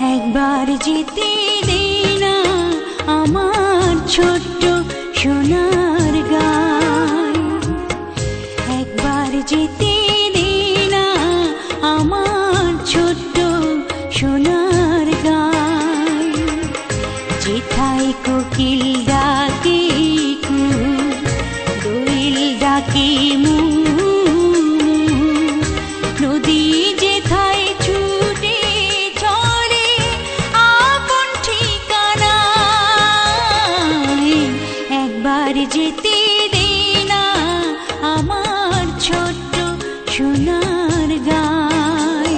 একবার জিতে দে না আমার ছোট্ট সোনার গান। একবার জিতে আমার ছোট্ট সোনার গায় কোকিল ডাকে যেতে দে না আমার ছোট্ট সোনার গায়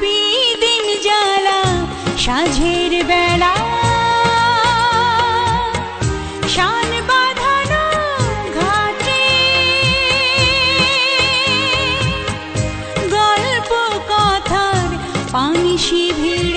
বিদিন জ্বালা সাঝের पानिशिभिर्